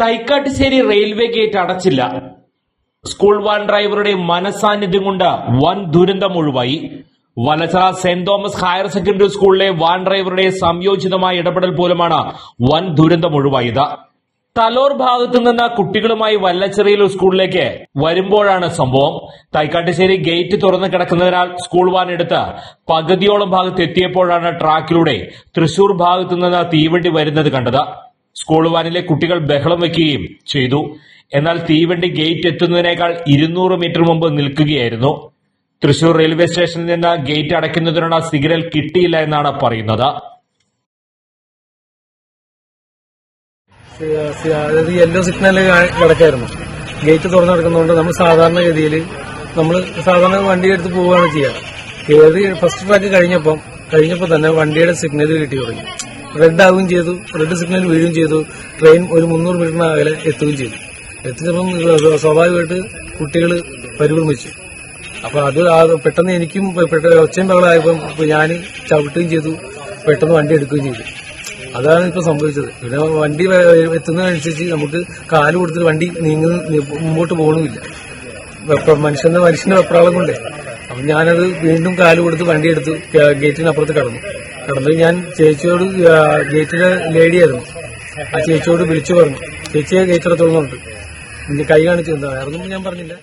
Thaikkattussery railway gate അടച്ചില്ല. School van ഡ്രൈവറുടെ മനസാന്നിധ്യം കൊണ്ട് വൻ ദുരന്തം ഒഴിവായി. വലച്ചറ സെന്റ് തോമസ് ഹയർ സെക്കൻഡറി സ്കൂളിലെ വാൻ ഡ്രൈവറുടെ സംയോജിതമായ ഇടപെടൽ പോലുമാണ് വൻ ദുരന്തം ഒഴിവായത്. തലോർ ഭാഗത്തു നിന്ന് കുട്ടികളുമായി വല്ലച്ചെറിയിൽ സ്കൂളിലേക്ക് വരുമ്പോഴാണ് സംഭവം. തൈക്കാട്ടുശ്ശേരി ഗേറ്റ് തുറന്നു കിടക്കുന്നതിനാൽ സ്കൂൾ വാൻ എടുത്ത് പകുതിയോളം ഭാഗത്ത് എത്തിയപ്പോഴാണ് ട്രാക്കിലൂടെ തൃശൂർ ഭാഗത്തു നിന്ന് തീവണ്ടി വരുന്നത് കണ്ടത്. സ്കൂൾ വാനിലെ കുട്ടികൾ ബഹളം വെക്കുകയും ചെയ്തു. എന്നാൽ തീവണ്ടി ഗേറ്റ് എത്തുന്നതിനേക്കാൾ ഇരുന്നൂറ് മീറ്റർ മുമ്പ് നിൽക്കുകയായിരുന്നു. തൃശൂർ റെയിൽവേ സ്റ്റേഷനിൽ നിന്ന് ഗേറ്റ് അടയ്ക്കുന്നതിനുള്ള സിഗ്നൽ കിട്ടിയില്ല എന്നാണ് പറയുന്നത്. അതായത് യെല്ലോ സിഗ്നൽ കിടക്കായിരുന്നു. ഗേറ്റ് തുറന്നു കിടക്കുന്നതുകൊണ്ട് നമ്മൾ സാധാരണഗതിയിൽ നമ്മൾ സാധാരണ വണ്ടി എടുത്ത് പോവുകയാണ് ചെയ്യുക. ഏത് ഫസ്റ്റ് ട്രാക്ക് കഴിഞ്ഞപ്പം കഴിഞ്ഞപ്പോൾ തന്നെ വണ്ടിയുടെ സിഗ്നൽ കിട്ടി തുടങ്ങി. റെഡ് ആവുകയും ചെയ്തു റെഡ് സിഗ്നൽ വീഴുകയും ചെയ്തു ട്രെയിൻ ഒരു മുന്നൂറ് മീറ്ററിന് അകലെ എത്തുകയും ചെയ്തു. എത്തിച്ചപ്പം സ്വാഭാവികമായിട്ട് കുട്ടികൾ പരിഭ്രമിച്ചു. അപ്പൊ അത് പെട്ടെന്ന് എനിക്കും ഒച്ചയും ബഹളമായപ്പം ഞാൻ ചവിട്ടുകയും ചെയ്തു പെട്ടെന്ന് വണ്ടി എടുക്കുകയും ചെയ്തു. അതാണ് ഇപ്പൊ സംഭവിച്ചത്. പിന്നെ വണ്ടി എത്തുന്നതനുസരിച്ച് നമുക്ക് കാൽ കൊടുത്തിട്ട് വണ്ടി നീങ്ങുന്ന മുമ്പോട്ട് പോകണമില്ല. മനുഷ്യന്റെ മനുഷ്യന്റെ വെപ്രാളം കൊണ്ടേ. അപ്പൊ ഞാനത് വീണ്ടും കാൽ കൊടുത്ത് വണ്ടി എടുത്ത് ഗേറ്റിനപ്പുറത്ത് കടന്നു. കടന്നത് ഞാൻ ചേച്ചിയോട് ഗേറ്റിലെ ലേഡിയായിരുന്നു ആ ചേച്ചിയോട് വിളിച്ചു പറഞ്ഞു. ചേച്ചിയെ ഗേറ്റ് തുറന്നുണ്ട് കൈ കാണിച്ചു എന്താ ഞാൻ പറഞ്ഞില്ല.